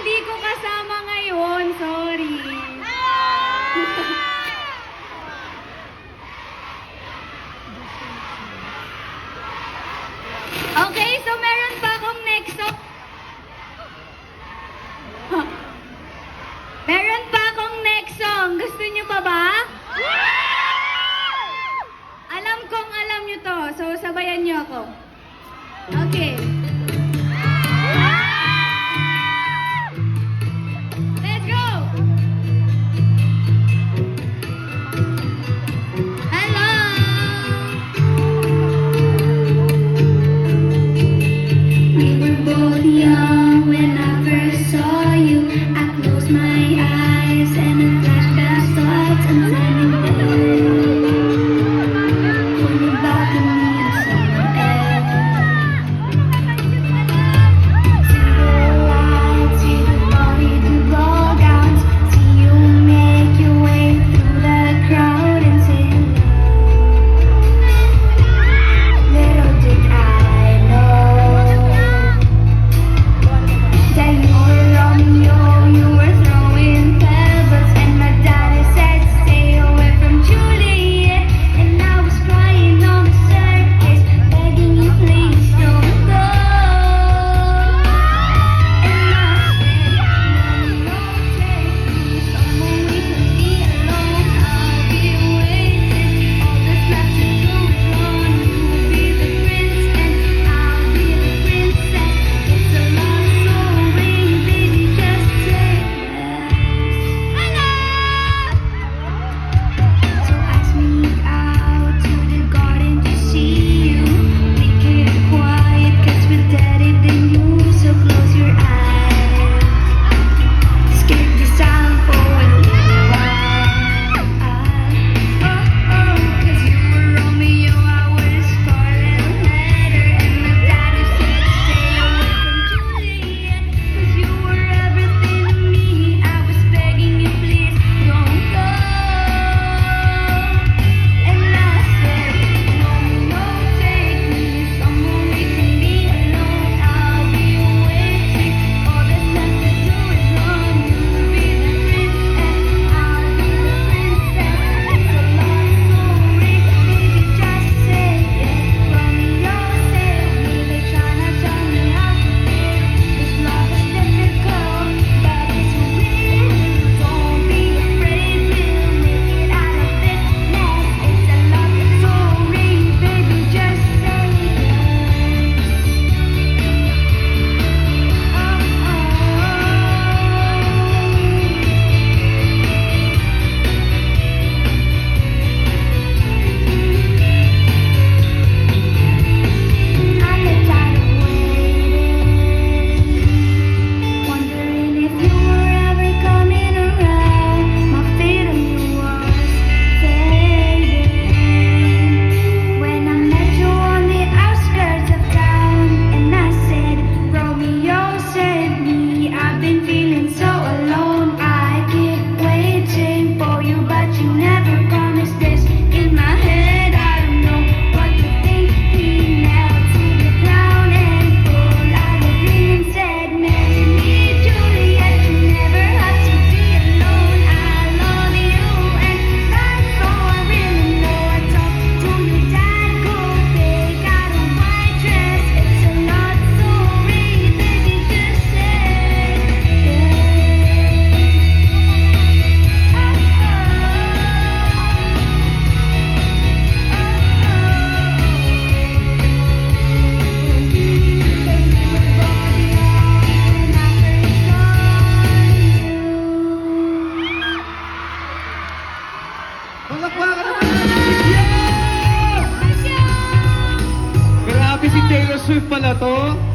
hindi ko kasama ngayon. Sorry. okay, so meron pa akong next song. Meron pa akong next song. Gusto nyo pa ba? Alam kong alam nyo to. So, sabayan nyo ako. Okay. na to?